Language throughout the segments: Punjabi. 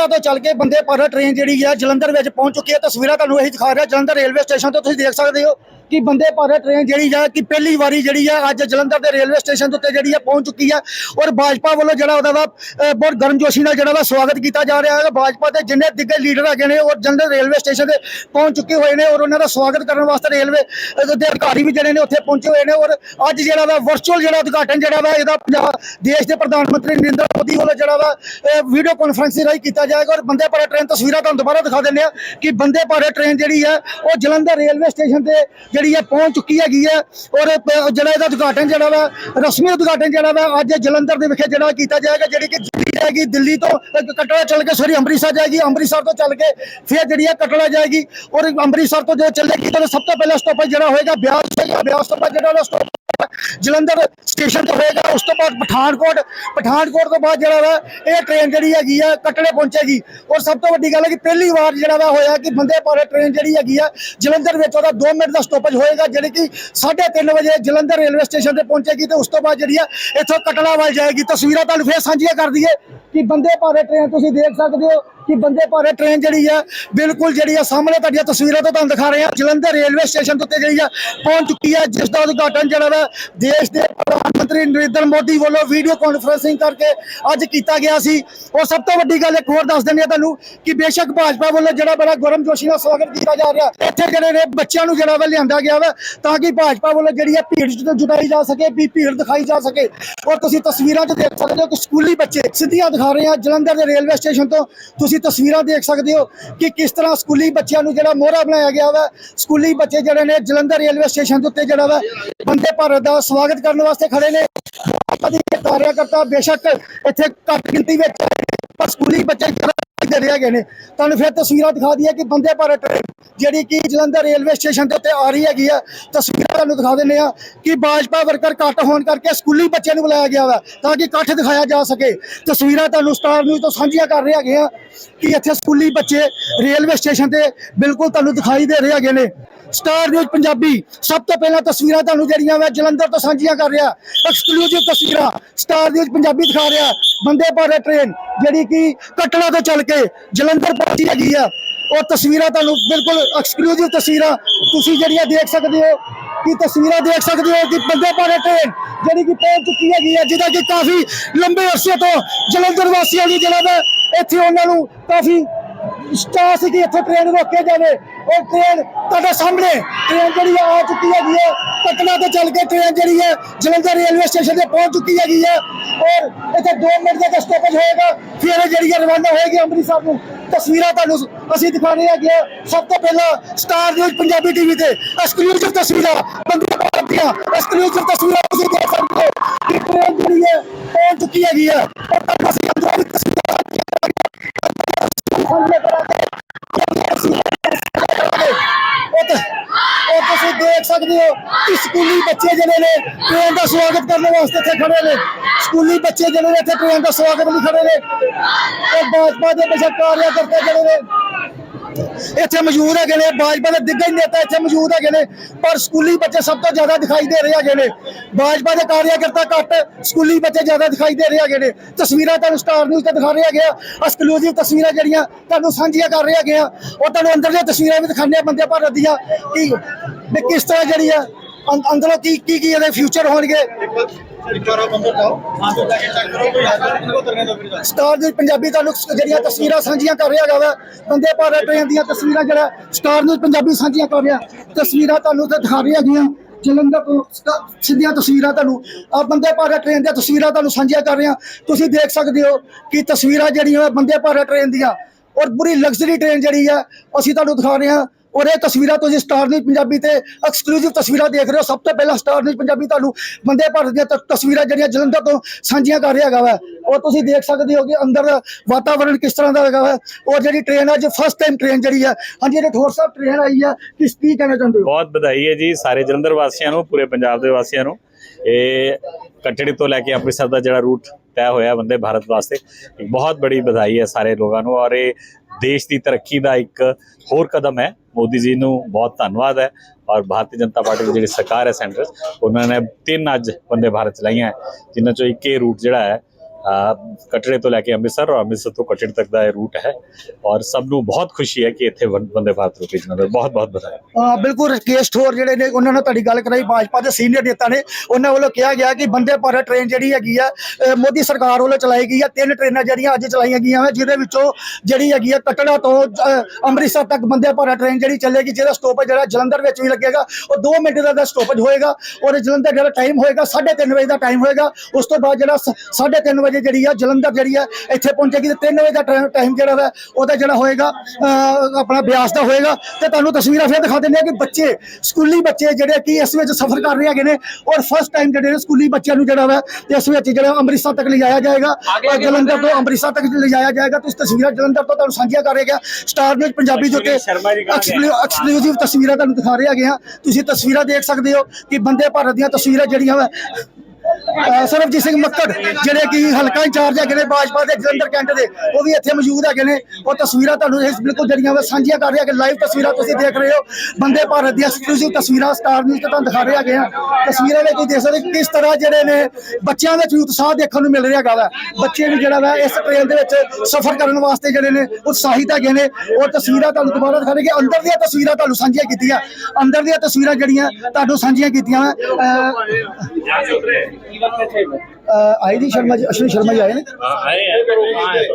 ਕਟੜਾ ਤੋਂ ਚੱਲ ਕੇ ਬੰਦੇ ਭਾਰਤ ਟ੍ਰੇਨ ਜਿਹੜੀ ਹੈ ਜਲੰਧਰ ਵਿੱਚ ਪਹੁੰਚ ਚੁੱਕੀ ਹੈ। ਤਸਵੀਰਾਂ ਤੁਹਾਨੂੰ ਇਹੀ ਦਿਖਾ ਰਿਹਾ, ਜਲੰਧਰ ਰੇਲਵੇ ਸਟੇਸ਼ਨ ਤੋਂ ਤੁਸੀਂ ਦੇਖ ਸਕਦੇ ਹੋ। ਕਿ ਬੰਦੇ ਭਾਰਤ ਟ੍ਰੇਨ ਜਿਹੜੀ ਹੈ ਕਿ ਪਹਿਲੀ ਵਾਰੀ ਜਿਹੜੀ ਹੈ ਅੱਜ ਜਲੰਧਰ ਦੇ ਰੇਲਵੇ ਸਟੇਸ਼ਨ ਦੇ ਉੱਤੇ ਜਿਹੜੀ ਹੈ ਪਹੁੰਚ ਚੁੱਕੀ ਹੈ ਔਰ ਭਾਜਪਾ ਵੱਲੋਂ ਜਿਹੜਾ ਉਹਦਾ ਵਾ ਅਹ, ਬਹੁਤ ਗਰਮਜੋਸ਼ੀ ਨਾਲ ਜਿਹੜਾ ਵਾ ਸਵਾਗਤ ਕੀਤਾ ਜਾ ਰਿਹਾ ਹੈ। ਭਾਜਪਾ ਦੇ ਜਿੰਨੇ ਦਿੱਗੇ ਲੀਡਰ ਹੈਗੇ ਨੇ ਔਰ ਜਲੰਧਰ ਰੇਲਵੇ ਸਟੇਸ਼ਨ ਤੇ ਪਹੁੰਚ ਚੁੱਕੇ ਹੋਏ ਨੇ ਔਰ ਉਹਨਾਂ ਦਾ ਸਵਾਗਤ ਕਰਨ ਵਾਸਤੇ ਰੇਲਵੇ ਦੇ ਅਧਿਕਾਰੀ ਵੀ ਜਿਹੜੇ ਨੇ ਉੱਥੇ ਪਹੁੰਚੇ ਹੋਏ ਨੇ ਔਰ ਅੱਜ ਜਿਹੜਾ ਵਾ ਵਰਚੁਅਲ ਜਿਹੜਾ ਉਦਘਾਟਨ ਜਿਹੜਾ ਵਾ ਇਹਦਾ ਪੰਜਾਬ ਦੇਸ਼ ਦੇ ਪ੍ਰਧਾਨ ਮੰਤਰੀ ਨਰਿੰਦਰ ਮੋਦੀ ਵੱਲੋਂ ਜਿਹੜਾ ਵਾ ਵੀਡੀਓ ਕਾਨਫਰੰਸਿੰਗ ਰਾਹੀਂ ਕੀਤਾ ਜਾਏਗਾ ਔਰ ਬੰਦੇ ਭਾਰਤ ਟ੍ਰੇਨ ਤਸਵੀਰਾਂ ਤੁਹਾਨੂੰ ਦੁਬਾਰਾ ਦਿਖਾ ਦਿੰਦੇ ਆ ਕਿ ਬੰਦੇ ਭਾਰਤ ਟ੍ਰੇਨ ਜਿਹੜੀ ਹੈ ਉਹ ਜਲੰਧਰ ਰੇਲਵੇ ਸਟੇਸ਼ਨ ਤੇ ਜਿਹੜੀ ਹੈ ਪਹੁੰਚ ਚੁੱਕੀ ਹੈਗੀ ਹੈ ਔਰ ਪ- ਜਿਹੜਾ ਇਹਦਾ ਉਦਘਾਟਨ ਜਿਹੜਾ ਵਾ ਰਸਮੀ ਉਦਘਾਟਨ ਜਿਹੜਾ ਵਾ ਅੱਜ ਜਲੰਧਰ ਦੇ ਵਿਖੇ ਜਿਹੜਾ ਕੀਤਾ ਜਾਏਗਾ ਜਿਹੜੀ ਕਿ ਦਿੱਲੀ ਜਾਏਗੀ ਦਿੱਲੀ ਤੋਂ ਅ, ਕਟੜਾ ਚੱਲ ਕੇ ਸੋਰੀ ਅੰਮ੍ਰਿਤਸਰ ਜਾਏਗੀ ਅੰਮ੍ਰਿਤਸਰ ਤੋਂ ਚੱਲ ਕੇ ਫਿਰ ਜਿਹੜੀ ਹੈ ਕਟੜਾ ਜਾਏਗੀ ਔਰ ਅੰਮ੍ਰਿਤਸਰ ਤੋਂ ਜੇ ਚੱਲੇਗੀ ਤਾਂ ਸਭ ਤੋਂ ਪਹਿਲਾ ਸਟਾਪ ਜਿਹੜਾ ਹੋਏਗਾ ਬਿਆਸ ਹੋਏਗਾ ਬਿਆਸ ਤੋਂ ਬਾਅਦ ਜਿਹੜਾ ਸਟਾਪ ਜਲੰਧਰ ਸਟੇਸ਼ਨ ਤੋਂ ਹੋਏਗਾ। ਉਸ ਤੋਂ ਬਾਅਦ ਪਠਾਨਕੋਟ ਪਠਾਨਕੋਟ ਤੋਂ ਬਾਅਦ ਜਿਹੜਾ ਵਾ, ਇਹ ਟ੍ਰੇਨ ਜਿਹੜੀ ਹੈਗੀ ਆ, ਕਟੜੇ ਪਹੁੰਚੇਗੀ। ਔਰ ਸਭ ਤੋਂ ਵੱਡੀ ਗੱਲ ਹੈ ਕਿ ਪਹਿਲੀ ਵਾਰ ਜਿਹੜਾ ਵਾ ਹੋਇਆ ਕਿ ਬੰਦੇ ਭਾਰਤ ਟ੍ਰੇਨ ਜਿਹੜੀ ਹੈਗੀ ਆ, ਜਲੰਧਰ ਵਿੱਚ ਉਹਦਾ 2 ਮਿੰਟ ਦਾ ਸਟਾਪੇਜ ਹੋਏਗਾ, ਜਿਹੜੀ ਕਿ 3:30 ਵਜੇ ਜਲੰਧਰ ਰੇਲਵੇ ਸਟੇਸ਼ਨ ਤੇ ਪਹੁੰਚੇਗੀ ਤੇ ਉਸ ਤੋਂ ਬਾਅਦ ਜਿਹੜੀ ਆ, ਇੱਥੋਂ ਕਟੜਾ ਵੱਲ ਜਾਏਗੀ। ਤਸਵੀਰਾਂ ਤੁਹਾਨੂੰ ਫੇਰ ਸਾਂਝੀਆਂ ਕਰ ਦਈਏ ਕਿ ਬੰਦੇ ਭਾਰਤ ਟ੍ਰੇਨ ਤੁਸੀਂ ਦੇਖ ਸਕਦੇ ਹੋ ਕਿ ਬੰਦੇ ਭਾਰਤ ਟ੍ਰੇਨ ਜਿਹੜੀ ਆ, ਬਿਲਕੁਲ ਜਿਹੜੀ ਆ, ਸਾਹਮਣੇ ਤੁਹਾਡੀਆਂ ਤਸਵੀਰਾਂ ਤੋਂ ਤੁਹਾਨੂੰ ਦਿਖਾ ਰਹੇ ਹਾਂ। ਜਲੰਧਰ ਰੇਲਵੇ ਸਟੇਸ਼ਨ ਦੇ ਉੱਤੇ ਜਿਹੜੀ ਆ, ਪਹੁੰਚ ਚੁੱਕੀ ਹੈ ਜਿਸ ਦਾ ਉਦਘਾਟਨ ਜਿਹੜਾ ਵਾ ਦੇਸ਼ ਦੇ ਪ੍ਰਧਾਨ ਮੰਤਰੀ ਨਰਿੰਦਰ ਮੋਦੀ ਵੱਲੋਂ ਵੀਡੀਓ ਕਾਨਫਰੰਸਿੰਗ ਕਰਕੇ ਅੱਜ ਕੀਤਾ ਗਿਆ ਸੀ। ਔਰ ਸਭ ਤੋਂ ਵੱਡੀ ਗੱਲ ਇੱਕ ਹੋਰ ਦੱਸ ਦਿੰਦੇ ਆ ਤੁਹਾਨੂੰ ਕਿ ਬੇਸ਼ੱਕ ਭਾਜਪਾ ਵੱਲੋਂ ਜਿਹੜਾ ਬੜਾ ਗਰਮ ਜੋਸ਼ੀ ਨਾਲ ਸਵਾਗਤ ਕੀਤਾ ਜਾ ਰਿਹਾ, ਇੱਥੇ ਜਿਹੜੇ ਨੇ ਬੱਚਿਆਂ ਨੂੰ ਜਿਹੜਾ ਵਾ ਲਿਆਂਦਾ ਗਿਆ ਵਾ ਤਾਂ ਕਿ ਭਾਜਪਾ ਵੱਲੋਂ ਜਿਹੜੀ ਹੈ ਭੀੜ ਚ ਜੁਟਾਈ ਜਾ ਸਕੇ, ਵੀ ਭੀੜ ਦਿਖਾਈ ਜਾ ਸਕੇ। ਔਰ ਤੁਸੀਂ ਤਸਵੀਰਾਂ 'ਚ ਦੇਖ ਸਕਦੇ ਹੋ ਕਿ ਸਕੂਲੀ ਬੱਚੇ ਸਿੱਧੀਆਂ ਦਿਖਾ ਰਹੇ ਆ ਜਲੰਧਰ ਦੇ ਰੇਲਵੇ ਸਟੇਸ਼ਨ ਤੋਂ। ਤੁਸੀਂ ਤਸਵੀਰਾਂ ਦੇਖ ਸਕਦੇ ਹੋ ਕਿ ਕਿਸ ਤਰ੍ਹਾਂ ਸਕੂਲੀ ਬੱਚਿਆਂ ਨੂੰ ਜਿਹੜਾ ਮੋਹਰਾ ਬਣਾਇਆ ਗਿਆ ਵਾ। ਸਕੂਲੀ ਬੱਚੇ ਜਿਹੜੇ ਨੇ ਜਲੰਧਰ ਰੇਲਵੇ ਸਟੇਸ਼ਨ ਦੇ ਉੱਤੇ ਜਿਹੜਾ ਵਾ, ਬੰਦੇ ਭਾਰਤ ਦਾ ਸਵਾਗਤ ਕਰਨ ਵਾਸਤੇ ਖੜੇ ਨੇ। ਭਾਜਪਾ ਦੇ ਕਾਰਿਆਕਰਤਾ ਬੇਸ਼ੱਕ ਇੱਥੇ ਘੱਟ ਗਿਣਤੀ ਵਿੱਚ, ਪਰ ਸਕੂਲੀ ਬੱਚੇ ਦੇ ਰਹੇ ਹੈਗੇ ਨੇ। ਤੁਹਾਨੂੰ ਫਿਰ ਤਸਵੀਰਾਂ ਦਿਖਾ ਦਈਏ ਕਿ ਬੰਦੇ ਭਾਰਤ ਟ੍ਰੇਨ, ਜਿਹੜੀ ਕਿ ਜਲੰਧਰ ਰੇਲਵੇ ਸਟੇਸ਼ਨ ਦੇ ਉੱਤੇ ਆ ਰਹੀ ਹੈਗੀ ਆ। ਤਸਵੀਰਾਂ ਤੁਹਾਨੂੰ ਦਿਖਾ ਦਿੰਦੇ ਆ ਕਿ ਭਾਜਪਾ ਵਰਕਰ ਘੱਟ ਹੋਣ ਕਰਕੇ ਸਕੂਲੀ ਬੱਚਿਆਂ ਨੂੰ ਬੁਲਾਇਆ ਗਿਆ ਵਾ, ਤਾਂ ਕਿ ਇਕੱਠ ਦਿਖਾਇਆ ਜਾ ਸਕੇ। ਤਸਵੀਰਾਂ ਤੁਹਾਨੂੰ ਸਟਾਰ ਨਿਊਜ਼ ਤੋਂ ਸਾਂਝੀਆਂ ਕਰ ਰਹੇ ਹੈਗੇ ਆ ਕਿ ਇੱਥੇ ਸਕੂਲੀ ਬੱਚੇ ਰੇਲਵੇ ਸਟੇਸ਼ਨ ਤੇ ਬਿਲਕੁਲ ਤੁਹਾਨੂੰ ਦਿਖਾਈ ਦੇ ਰਹੇ ਹੈਗੇ ਨੇ। ਸਟਾਰ ਨਿਊਜ਼ ਪੰਜਾਬੀ, ਸਭ ਤੋਂ ਪਹਿਲਾਂ ਤਸਵੀਰਾਂ ਤੁਹਾਨੂੰ ਜਿਹੜੀਆਂ ਮੈਂ ਜਲੰਧਰ ਤੋਂ ਸਾਂਝੀਆਂ ਕਰ ਰਿਹਾ ਐਕਸਕਲੂਸਿਵ ਤਸਵੀਰਾਂ ਸਟਾਰ ਨਿਊਜ਼ ਪੰਜਾਬੀ ਦਿਖਾ ਰਿਹਾ, ਬੰਦੇ ਭਾਰਤ ਟ੍ਰੇਨ ਜਿਹੜੀ ਕਿ ਕਟੜਾ ਤੋਂ ਚੱਲ ਕੇ ਜਲੰਧਰ ਪਹੁੰਚੀ ਹੈਗੀ ਆ। ਉਹ ਤਸਵੀਰਾਂ ਤੁਹਾਨੂੰ ਬਿਲਕੁਲ ਐਕਸਕਲੂਸਿਵ ਤਸਵੀਰਾਂ ਤੁਸੀਂ ਜਿਹੜੀਆਂ ਦੇਖ ਸਕਦੇ ਹੋ, ਕਿ ਤਸਵੀਰਾਂ ਦੇਖ ਸਕਦੇ ਹੋ ਕਿ ਬੰਦੇ ਭਾਰਤ ਟ੍ਰੇਨ ਜਿਹੜੀ ਕਿ ਪਹੁੰਚ ਚੁੱਕੀ ਹੈਗੀ ਹੈ ਜਿਹਦਾ ਕਿ ਕਾਫੀ ਲੰਬੇ ਅਰਸੇ ਤੋਂ ਜਲੰਧਰ ਵਾਸੀਆਂ ਦੀ ਜਿਹੜਾ ਵਾ ਇੱਥੇ ਉਹਨਾਂ ਨੂੰ ਕਾਫੀ ਚਾਅ ਸੀ ਕਿ ਇੱਥੇ ਟ੍ਰੇਨ ਰੋਕੇ ਜਾਵੇ। ਉਹ ਟ੍ਰੇਨ ਤੁਹਾਡੇ ਸਾਹਮਣੇ ਟ੍ਰੇਨ ਜਿਹੜੀ ਆ ਆ ਚੁੱਕੀ ਹੈਗੀ ਹੈ ਪਟਨਾ ਤੋਂ ਚੱਲ ਕੇ ਟ੍ਰੇਨ ਜਿਹੜੀ ਹੈ ਜਲੰਧਰ ਰੇਲਵੇ ਸਟੇਸ਼ਨ ਤੇ ਪਹੁੰਚ ਚੁੱਕੀ ਹੈਗੀ ਹੈ ਔਰ ਇੱਥੇ 2 ਮਿੰਟ ਦਾ ਸਟਾਪੇਜ ਹੋਏਗਾ ਫਿਰ ਇਹ ਜਿਹੜੀ ਹੈ ਰਵਾਨਾ ਹੋਏਗੀ ਅੰਮ੍ਰਿਤਸਰ ਨੂੰ ਤਸਵੀਰਾਂ ਤੁਹਾਨੂੰ ਅਸੀਂ ਦਿਖਾ ਰਹੇ ਹੈਗੇ ਹਾਂ। ਸਭ ਤੋਂ ਪਹਿਲਾਂ ਸਟਾਰ ਨਿਊਜ਼ ਪੰਜਾਬੀ ਟੀਵੀ ਤੇ ਐਕਸਕਲੂਸਿਵ ਤਸਵੀਰਾਂ ਬੰਦੇ ਭਾਰਤ ਦੀਆਂ ਐਕਸਕਲੂਸਿਵ ਤਸਵੀਰਾਂ ਤੁਸੀਂ ਦੇਖ ਸਕਦੇ ਹੋ ਕਿ ਟ੍ਰੇਨ ਜਿਹੜੀ ਹੈ ਪਹੁੰਚ ਚੁੱਕੀ ਹੈਗੀ ਹੈ ਔਰ ਤੁਹਾਨੂੰ ਅਸੀਂ ਅੰਦਰੋਂ ਵੀ ਤਸਵੀਰਾਂ ਸਕਦੇ ਹੋ ਕਿ ਸਕੂਲੀ ਬੱਚੇ ਜਿਹੜੇ ਨੇ ਟ੍ਰੇਨ ਦਾ ਸਵਾਗਤ ਕਰਨ ਵਾਸਤੇ ਇੱਥੇ ਖੜੇ ਨੇ। ਸਕੂਲੀ ਬੱਚੇ ਜਿਹੜੇ ਨੇ ਇੱਥੇ ਟ੍ਰੇਨ ਦਾ ਸਵਾਗਤ ਲਈ ਖੜੇ ਨੇ। ਉਹ ਭਾਜਪਾ ਦੇ ਬੇਸ਼ੱਕ ਕਾਰਿਆਕਰਤਾ ਜਿਹੜੇ ਨੇ। ਇੱਥੇ ਮੌਜੂਦ ਹੈਗੇ ਨੇ ਭਾਜਪਾ ਦੇ ਦਿੱਗਜ ਨੇਤਾ ਇੱਥੇ ਮੌਜੂਦ ਹੈਗੇ ਨੇ, ਪਰ ਸਕੂਲੀ ਬੱਚੇ ਸਭ ਤੋਂ ਜ਼ਿਆਦਾ ਦਿਖਾਈ ਦੇ ਰਹੇ ਹੈਗੇ ਨੇ। ਭਾਜਪਾ ਦੇ ਕਾਰਿਆਕਰਤਾ ਘੱਟ ਸਕੂਲੀ ਬੱਚੇ ਜ਼ਿਆਦਾ ਦਿਖਾਈ ਦੇ ਰਹੇ ਹੈਗੇ ਨੇ। ਤਸਵੀਰਾਂ ਤੁਹਾਨੂੰ ਸਟਾਰ ਨਿਊਜ਼ ਤੇ ਦਿਖਾ ਰਹੇ ਹੈਗੇ ਆ। ਐਕਸਕਲੂਸਿਵ ਤਸਵੀਰਾਂ ਜਿਹੜੀਆਂ ਤੁਹਾਨੂੰ ਸਾਂਝੀਆਂ ਕਰ ਰਹੇ ਹੈਗੇ ਆ, ਉਹ ਤੁਹਾਨੂੰ ਅੰਦਰ ਦੀਆਂ ਤਸਵੀਰਾਂ ਵੀ ਦਿਖਾਉਂਦੇ ਆ ਬੰਦੇ ਭਾਰਤ ਦੀਆਂ ਕਿ ਵੀ ਕਿਸ ਤਰ੍ਹਾਂ ਜਿਹੜੀ ਆ, ਅੰ- ਅੰਦਰੋਂ ਕੀ ਕੀ ਕੀ ਇਹਦੇ ਫਿਊਚਰ ਹੋਣਗੇ? ਸਟਾਰ ਦੀ ਪੰਜਾਬੀ ਤੁਹਾਨੂੰ ਜਿਹੜੀਆਂ ਤਸਵੀਰਾਂ ਸਾਂਝੀਆਂ ਕਰ ਰਿਹਾ ਹੈਗਾ ਵਾ, ਬੰਦੇ ਭਾਰਤ ਟ੍ਰੇਨ ਦੀਆਂ ਤਸਵੀਰਾਂ ਜਿਹੜਾ ਸਟਾਰ ਨੂੰ ਪੰਜਾਬੀ ਸਾਂਝੀਆਂ ਕਰ ਰਿਹਾ, ਤਸਵੀਰਾਂ ਤੁਹਾਨੂੰ ਤੇ ਦਿਖਾ ਰਹੀਆਂ ਹੈਗੀਆਂ, ਜਲੰਧਰ ਤੋਂ ਸਿੱਧੀਆਂ ਤਸਵੀਰਾਂ ਤੁਹਾਨੂੰ ਆ ਬੰਦੇ ਭਾਰਤ ਟ੍ਰੇਨ ਦੀਆਂ ਤਸਵੀਰਾਂ ਤੁਹਾਨੂੰ ਸਾਂਝੀਆਂ ਕਰ ਰਿਹਾ ਤੁਸੀਂ ਦੇਖ ਸਕਦੇ ਹੋ ਕਿ ਤਸਵੀਰਾਂ ਜਿਹੜੀਆਂ ਵਾ, ਬੰਦੇ ਭਾਰਤ ਟ੍ਰੇਨ ਦੀਆਂ, ਔਰ ਪੂਰੀ ਲਗਜ਼ਰੀ ਟ੍ਰੇਨ ਜਿਹੜੀ ਆ, ਅਸੀਂ ਤੁਹਾਨੂੰ ਦਿਖਾ ਰਹੇ ਹਾਂ ਔਰ ਇਹ ਤਸਵੀਰਾਂ ਤੁਸੀਂ ਸਟਾਰ ਨਿਊਜ਼ ਪੰਜਾਬੀ ਤੇ ਐਕਸਕਲੂਸਿਵ ਤਸਵੀਰਾਂ ਦੇਖ ਰਹੇ ਹੋ। ਸਭ ਤੋਂ ਪਹਿਲਾਂ ਸਟਾਰ ਨਿਊਜ਼ ਪੰਜਾਬੀ ਤੁਹਾਨੂੰ ਬੰਦੇ ਭਾਰਤ ਦੀਆਂ ਤ- ਤਸਵੀਰਾਂ ਜਿਹੜੀਆਂ ਜਲੰਧਰ ਤੋਂ ਸਾਂਝੀਆਂ ਕਰ ਰਿਹਾ ਹੈਗਾ ਵਾ, ਉਹ ਤੁਸੀਂ ਦੇਖ ਸਕਦੇ ਹੋ ਕਿ ਅੰਦਰ ਦਾ ਵਾਤਾਵਰਣ ਕਿਸ ਤਰ੍ਹਾਂ ਦਾ ਹੈਗਾ ਵਾ, ਔਰ ਜਿਹੜੀ ਟ੍ਰੇਨ ਅੱਜ ਫਸਟ ਟਾਈਮ ਟ੍ਰੇਨ ਜਿਹੜੀ ਆ, ਹਾਂਜੀ ਰਠੌਰ ਸਾਹਿਬ ਟ੍ਰੇਨ ਆਈ ਹੈ ਕਿਸ ਕੀ ਕਹਿਣਾ ਚਾਹੁੰਦੇ ਹੋ? ਬਹੁਤ ਵਧਾਈ ਹੈ ਜੀ ਸਾਰੇ ਜਲੰਧਰ ਵਾਸੀਆਂ ਨੂੰ, ਪੂਰੇ ਪੰਜਾਬ ਦੇ ਵਾਸੀਆਂ ਨੂੰ। ਇਹ ਕਟੜੀ ਤੋਂ ਲੈ ਕੇ ਅੰਮ੍ਰਿਤਸਰ ਦਾ ਜਿਹੜਾ ਰੂਟ ਤੈਅ ਹੋਇਆ ਵੰਦੇ ਭਾਰਤ ਵਾਸਤੇ ਇੱਕ ਬਹੁਤ ਬੜੀ ਵਧਾਈ ਹੈ ਸਾਰੇ ਲੋਕਾਂ ਨੂੰ, ਔਰ ਇਹ ਦੇਸ਼ ਦੀ ਤਰੱਕੀ ਦਾ ਇੱਕ ਹੋਰ ਕਦਮ ਹੈ। ਮੋਦੀ ਜੀ ਨੂੰ ਬਹੁਤ ਧੰਨਵਾਦ ਹੈ ਔਰ ਭਾਰਤੀ ਜਨਤਾ ਪਾਰਟੀ ਦੀ ਜਿਹੜੀ ਸਰਕਾਰ ਹੈ ਸੈਂਟਰ ਉਹਨਾਂ ਨੇ ਤਿੰਨ ਅੱਜ ਬੰਦੇ ਭਾਰਤ ਚਲਾਈਆਂ ਜਿਨ੍ਹਾਂ ਚੋਂ ਇੱਕ ਇਹ ਰੂਟ ਜਿਹੜਾ ਹੈ ਕਟੜੇ ਤੋਂ ਲੈ ਕੇ ਅੰਮ੍ਰਿਤਸਰ ਔਰ ਅੰਮ੍ਰਿਤਸਰ ਤੋਂ ਕਟੜੇ ਤੱਕ ਦਾ ਇਹ ਰੂਟ ਹੈ ਔਰ ਸਭ ਨੂੰ ਬਹੁਤ ਖੁਸ਼ੀ ਹੈ ਕਿ ਇੱਥੇ ਵੰ- ਵੰਦੇ ਭਾਰਤ ਰੂਟ ਭੇਜਣ ਬਹੁਤ ਬਹੁਤ ਵਧਾਈ ਅਹ ਬਿਲਕੁਲ ਰਕੇਸ਼ ਠੋਰ ਜਿਹੜੇ ਨੇ, ਉਹਨਾਂ ਨੇ ਤੁਹਾਡੀ ਗੱਲ ਕਰਾਈ, ਭਾਜਪਾ ਦੇ ਸੀਨੀਅਰ ਨੇਤਾ ਨੇ, ਉਹਨਾਂ ਵੱਲੋਂ ਕਿਹਾ ਗਿਆ ਕਿ ਬੰਦੇ ਭਾਰਤ ਟ੍ਰੇਨ ਜਿਹੜੀ ਹੈਗੀ ਆ ਮੋਦੀ ਸਰਕਾਰ ਵੱਲੋਂ ਚਲਾਈ ਗਈ ਆ, ਤਿੰਨ ਟ੍ਰੇਨਾਂ ਜਿਹੜੀਆਂ ਅੱਜ ਚਲਾਈਆਂ ਗਈਆਂ ਵਾ, ਜਿਹਦੇ ਵਿੱਚੋਂ ਜਿਹੜੀ ਹੈਗੀ ਆ ਕਟੜਾ ਤੋਂ ਅੰਮ੍ਰਿਤਸਰ ਤੱਕ ਬੰਦੇ ਭਾਰਤ ਟ੍ਰੇਨ ਜਿਹੜੀ ਚੱਲੇਗੀ, ਜਿਹਦਾ ਸਟਾਪ ਜਿਹੜਾ ਜਲੰਧਰ ਵਿੱਚ ਵੀ ਲੱਗੇਗਾ, ਉਹ 2 ਮਿੰਟ ਦਾ ਸਟਾਪੇਜ ਹੋਏਗਾ, ਔਰ ਜਲੰਧਰ ਜਿਹੜਾ ਟਾਈਮ ਹੋਏਗਾ 3:30 ਵਜੇ ਦਾ ਟਾਈਮ ਹੋਏਗਾ, ਉਸ ਤੋਂ ਬਾਅਦ ਜਿਹੜਾ 3:30 ਵਜੇ ਜਿਹੜੀ ਆ ਜਲੰਧਰ ਜਿਹੜੀ ਆ ਇੱਥੇ ਪਹੁੰਚੇਗੀ ਤੇ 3 ਵਜੇ ਦਾ ਟਾਈਮ ਜਿਹੜਾ ਵਾ ਉਹਦਾ ਜਿਹੜਾ ਹੋਏਗਾ ਆਪਣਾ ਬਿਆਸ ਦਾ ਹੋਏਗਾ। ਤੇ ਤੁਹਾਨੂੰ ਤਸਵੀਰਾਂ ਫਿਰ ਦਿਖਾ ਦਿੰਦੇ ਆ ਕਿ ਬੱਚੇ ਸਕੂਲੀ ਬੱਚੇ ਜਿਹੜੇ ਕਿ ਇਸ ਵਿੱਚ ਸਫ਼ਰ ਕਰ ਰਹੇ ਹੈਗੇ ਨੇ ਔਰ ਫਸਟ ਟਾਈਮ ਜਿਹੜੇ ਸਕੂਲੀ ਬੱਚਿਆਂ ਨੂੰ ਜਿਹੜਾ ਵਾ ਤੇ ਇਸ ਵਿੱਚ ਜਿਹੜਾ ਅੰਮ੍ਰਿਤਸਰ ਤੱਕ ਲਿਜਾਇਆ ਜਾਏਗਾ ਔਰ ਜਲੰਧਰ ਤੋਂ ਅੰਮ੍ਰਿਤਸਰ ਤੱਕ ਲਿਜਾਇਆ ਜਾਏਗਾ। ਤੁਸੀਂ ਤਸਵੀਰਾਂ ਜਲੰਧਰ ਤੋਂ ਤੁਹਾਨੂੰ ਸਾਂਝੀਆਂ ਕਰ ਰਹੇ ਗਿਆ ਸਟਾਰ ਨਿਊਜ਼ ਪੰਜਾਬੀ ਦੇ ਉੱਤੇ ਐਕਸਕਲੂਸਿਵ ਤਸਵੀਰਾਂ ਤੁਹਾਨੂੰ ਦਿਖਾ ਰਹੇ ਹੈਗੇ ਆ। ਤੁਸੀਂ ਤਸਵੀਰਾਂ ਦੇਖ ਸਕਦੇ ਹੋ ਕਿ ਬੰਦੇ ਭਾਰਤ ਦੀਆਂ ਤਸਵੀਰਾਂ ਜਿਹੜੀਆਂ ਸਰਬਜੀਤ ਸਿੰਘ ਮੱਕੜ, ਜਿਹੜੇ ਕਿ ਹਲਕਾ ਇੰਚਾਰਜ ਹੈਗੇ ਨੇ ਭਾਜਪਾ ਦੇ, ਜਲੰਧਰ ਕੈਂਟ ਦੇ, ਉਹ ਵੀ ਇੱਥੇ ਮੌਜੂਦ ਹੈਗੇ ਨੇ। ਉਹ ਤਸਵੀਰਾਂ ਤੁਹਾਨੂੰ ਇਸ ਬਿਲਕੁਲ ਜਿਹੜੀਆਂ ਵਾ ਸਾਂਝੀਆਂ ਕਰ ਰਹੇ ਹੈਗੇ ਲਾਈਵ ਤਸਵੀਰਾਂ ਤੁਸੀਂ ਦੇਖ ਰਹੇ ਹੋ। ਬੰਦੇ ਭਾਰਤ ਦੀਆਂ ਐਕਸਕਲੂਸਿਵ ਤਸਵੀਰਾਂ ਸਟਾਰ ਨਿਊਜ਼ ਤੇ ਤੁਹਾਨੂੰ ਦਿਖਾ ਰਹੇ ਹੈਗੇ ਆ। ਤਸਵੀਰਾਂ ਵਿੱਚ ਤੁਸੀਂ ਦੇਖ ਸਕਦੇ ਹੋ ਕਿਸ ਤਰ੍ਹਾਂ ਜਿਹੜੇ ਨੇ ਬੱਚਿਆਂ ਵਿੱਚ ਵੀ ਉਤਸ਼ਾਹ ਦੇਖਣ ਨੂੰ ਮਿਲ ਰਿਹਾ ਹੈਗਾ ਵਾ। ਬੱਚੇ ਵੀ ਜਿਹੜਾ ਵਾ ਇਸ ਟ੍ਰੇਨ ਦੇ ਵਿੱਚ ਸਫ਼ਰ ਕਰਨ ਵਾਸਤੇ ਜਿਹੜੇ ਨੇ ਉਤਸ਼ਾਹਿਤ ਹੈਗੇ ਨੇ। ਉਹ ਤਸਵੀਰਾਂ ਤੁਹਾਨੂੰ ਦੁਬਾਰਾ ਦਿਖਾ ਰਹੇ ਕਿ ਅੰਦਰ ਦੀਆਂ ਤਸਵੀਰਾਂ ਤੁਹਾਨੂੰ ਸਾਂਝੀਆਂ ਕੀਤੀਆਂ। ਅੰਦਰ ਦੀਆਂ ਤਸਵੀਰਾਂ ਜਿਹੜੀਆਂ ਤੁਹਾਨੂੰ ਸਾਂਝੀਆਂ ਕੀਤੀਆਂ ਆਈ ਦੀ ਸ਼ਰਮਾ ਜੀ ਅਸ਼ਵਨੀ ਸ਼ਰਮਾ ਜੀ ਆਏ ਨੇ। ਆਏ